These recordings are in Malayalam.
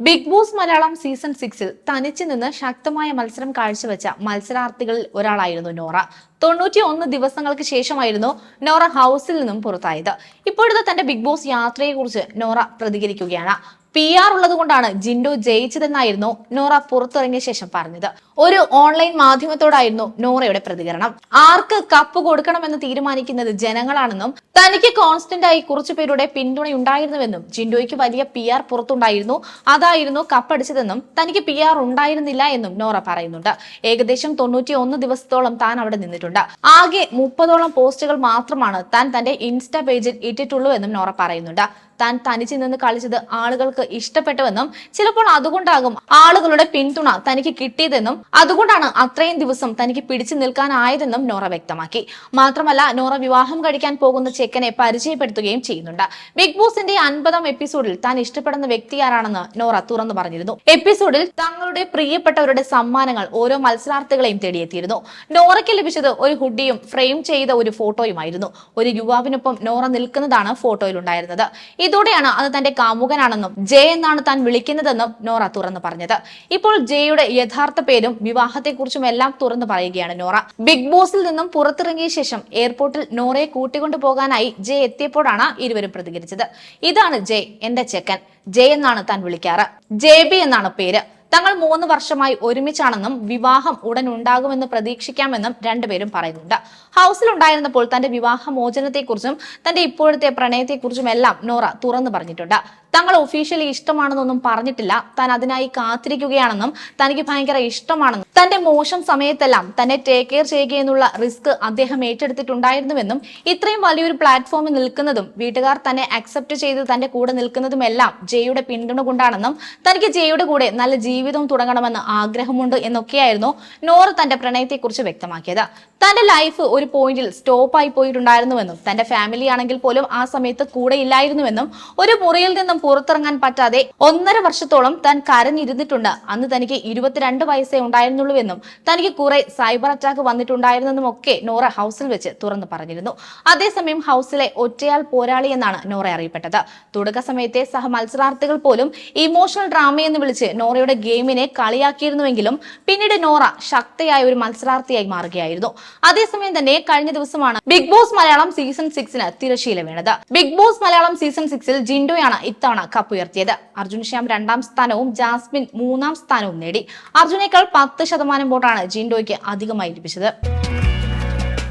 ബിഗ് ബോസ് മലയാളം സീസൺ സിക്സിൽ തനിച്ച് നിന്ന് ശക്തമായ മത്സരം കാഴ്ചവെച്ച മത്സരാർത്ഥികളിൽ ഒരാളായിരുന്നു നോറ. തൊണ്ണൂറ്റി ഒന്ന് ദിവസങ്ങൾക്ക് ശേഷമായിരുന്നു നോറ ഹൗസിൽ നിന്നും പുറത്തായത്. ഇപ്പോഴത്തെ തന്റെ ബിഗ് ബോസ് യാത്രയെക്കുറിച്ച് നോറ പ്രതികരിക്കുകയാണ്. പി ആർ ഉള്ളത് കൊണ്ടാണ് ജിൻഡോ ജയിച്ചതെന്നായിരുന്നു നോറ പുറത്തിറങ്ങിയ ശേഷം പറഞ്ഞത്. ഒരു ഓൺലൈൻ മാധ്യമത്തോടായിരുന്നു നോറയുടെ പ്രതികരണം. ആർക്ക് കപ്പ് കൊടുക്കണമെന്ന് തീരുമാനിക്കുന്നത് ജനങ്ങളാണെന്നും തനിക്ക് കോൺസ്റ്റന്റ് ആയി കുറച്ചു പേരുടെ പിന്തുണയുണ്ടായിരുന്നുവെന്നും ജിൻഡോയ്ക്ക് വലിയ പി ആർ പുറത്തുണ്ടായിരുന്നു. അതായിരുന്നു കപ്പടിച്ചതെന്നും തനിക്ക് പി ആർ ഉണ്ടായിരുന്നില്ല എന്നും നോറ പറയുന്നുണ്ട്. ഏകദേശം തൊണ്ണൂറ്റി ഒന്ന് ദിവസത്തോളം താൻ അവിടെ നിന്നിട്ടുണ്ട്. ആകെ മുപ്പതോളം പോസ്റ്റുകൾ മാത്രമാണ് താൻ തന്റെ ഇൻസ്റ്റാ പേജിൽ ഇട്ടിട്ടുള്ളൂ എന്നും നോറ പറയുന്നുണ്ട്. താൻ തനിച്ച് നിന്ന് കളിച്ചത് ആളുകൾക്ക് ഇഷ്ടപ്പെട്ടുവെന്നും ചിലപ്പോൾ അതുകൊണ്ടാകും ആളുകളുടെ പിന്തുണ തനിക്ക് കിട്ടിയതെന്നും അതുകൊണ്ടാണ് അത്രയും ദിവസം തനിക്ക് പിടിച്ചു നിൽക്കാനായതെന്നും നോറ വ്യക്തമാക്കി. മാത്രമല്ല നോറ വിവാഹം കഴിക്കാൻ പോകുന്ന ചെക്കനെ പരിചയപ്പെടുത്തുകയും ചെയ്യുന്നുണ്ട്. ബിഗ് ബോസിന്റെ അൻപതാം എപ്പിസോഡിൽ താൻ ഇഷ്ടപ്പെടുന്ന വ്യക്തി ആരാണെന്ന് നോറ തുറന്നു പറഞ്ഞിരുന്നു. എപ്പിസോഡിൽ തങ്ങളുടെ പ്രിയപ്പെട്ടവരുടെ സമ്മാനങ്ങൾ ഓരോ മത്സരാർത്ഥികളെയും തേടിയെത്തിയിരുന്നു. നോറയ്ക്ക് ലഭിച്ചത് ഒരു ഹുഡിയും ഫ്രെയിം ചെയ്ത ഒരു ഫോട്ടോയുമായിരുന്നു. ഒരു യുവാവിനൊപ്പം നോറ നിൽക്കുന്നതാണ് ഫോട്ടോയിൽ ഉണ്ടായിരുന്നത് ഇതോടെയാണ് അത് തന്റെ കാമുകനാണെന്നും ജെ എന്നാണ് താൻ വിളിക്കുന്നതെന്നും നോറ തുറന്നു പറഞ്ഞത്. ഇപ്പോൾ ജെയുടെ യഥാർത്ഥ പേരും വിവാഹത്തെക്കുറിച്ചും എല്ലാം തുറന്നു പറയുകയാണ് നോറ. ബിഗ് ബോസിൽ നിന്നും പുറത്തിറങ്ങിയ ശേഷം എയർപോർട്ടിൽ നോറയെ കൂട്ടിക്കൊണ്ടു പോകാനായി ജെ എത്തിയപ്പോഴാണ് ഇരുവരും പ്രതികരിച്ചത്. ഇതാണ് ജെ എന്റെ ചെക്കൻ. ജെ എന്നാണ് താൻ വിളിക്കാറ്. ജെ ബി എന്നാണ് പേര്. തങ്ങൾ മൂന്ന് വർഷമായി ഒരുമിച്ചാണെന്നും വിവാഹം ഉടൻ ഉണ്ടാകുമെന്ന് പ്രതീക്ഷിക്കാമെന്നും രണ്ടുപേരും പറയുന്നുണ്ട്. ഹൗസിലുണ്ടായിരുന്നപ്പോൾ തന്റെ വിവാഹമോചനത്തെക്കുറിച്ചും തന്റെ ഇപ്പോഴത്തെ പ്രണയത്തെക്കുറിച്ചും എല്ലാം നോറ തുറന്നു പറഞ്ഞിട്ടുണ്ട്. തങ്ങൾ ഒഫീഷ്യലി ഇഷ്ടമാണെന്നൊന്നും പറഞ്ഞിട്ടില്ല. താൻ അതിനായി കാത്തിരിക്കുകയാണെന്നും തനിക്ക് ഭയങ്കര ഇഷ്ടമാണെന്നും തന്റെ മോശം സമയത്തെല്ലാം തന്നെ ടേക്ക് കെയർ ചെയ്യുകയെന്നുള്ള റിസ്ക് അദ്ദേഹം ഏറ്റെടുത്തിട്ടുണ്ടായിരുന്നുവെന്നും ഇത്രയും വലിയൊരു പ്ലാറ്റ്ഫോമിൽ നിൽക്കുന്നതും വീട്ടുകാർ തന്നെ അക്സെപ്റ്റ് ചെയ്ത് തന്റെ കൂടെ നിൽക്കുന്നതും എല്ലാം ജയുടെ പിന്തുണ കൊണ്ടാണെന്നും തനിക്ക് ജയുടെ കൂടെ നല്ല ജീവിതം തുടങ്ങണമെന്ന് ആഗ്രഹമുണ്ട് എന്നൊക്കെയായിരുന്നു നോറ തന്റെ പ്രണയത്തെക്കുറിച്ച് വ്യക്തമാക്കിയത്. തന്റെ ലൈഫ് ഒരു പോയിന്റിൽ സ്റ്റോപ്പ് ആയി പോയിട്ടുണ്ടായിരുന്നുവെന്നും തന്റെ ഫാമിലി ആണെങ്കിൽ പോലും ആ സമയത്ത് കൂടെ ഇല്ലായിരുന്നുവെന്നും ഒരു മുറിയിൽ നിന്നും പുറത്തിറങ്ങാൻ പറ്റാതെ ഒന്നര വർഷത്തോളം താൻ കരഞ്ഞിരുന്നിട്ടുണ്ട്. അന്ന് തനിക്ക് ഇരുപത്തിരണ്ട് വയസ്സേ ഉണ്ടായിരുന്നുള്ളൂവെന്നും തനിക്ക് കുറെ സൈബർ അറ്റാക്ക് വന്നിട്ടുണ്ടായിരുന്നെന്നും ഒക്കെ നോറ ഹൗസിൽ വെച്ച് തുറന്നു പറഞ്ഞിരുന്നു. അതേസമയം ഹൗസിലെ ഒറ്റയാൾ പോരാളി എന്നാണ് നോറ അറിയപ്പെട്ടത്. തുടക്ക സമയത്തെ സഹ മത്സരാർത്ഥികൾ പോലും ഇമോഷണൽ ഡ്രാമയെന്ന് വിളിച്ച് നോറയുടെ ഗെയിമിനെ കളിയാക്കിയിരുന്നുവെങ്കിലും പിന്നീട് നോറ ശക്തയായ ഒരു മത്സരാർത്ഥിയായി മാറുകയായിരുന്നു. അതേസമയം തന്നെ കഴിഞ്ഞ ദിവസമാണ് ബിഗ് ബോസ് മലയാളം സീസൺ സിക്സിന് തിരശീല വീണത്. ബിഗ് ബോസ് മലയാളം സീസൺ സിക്സിൽ ജിൻഡോയാണ് ഇത്തവണ കപ്പ് ഉയർത്തിയത് അർജുൻ ശ്യാം രണ്ടാം സ്ഥാനവും ജാസ്മിൻ മൂന്നാം സ്ഥാനവും നേടി. അർജുനേക്കാൾ പത്ത് ശതമാനം വോട്ടാണ് ജിൻഡോയ്ക്ക് അധികമായി ലഭിച്ചത്.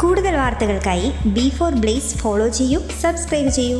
കൂടുതൽ വാർത്തകൾക്കായി ബി ഫോർ ബ്ലേസ് ഫോളോ ചെയ്യൂ സബ്സ്ക്രൈബ് ചെയ്യൂ.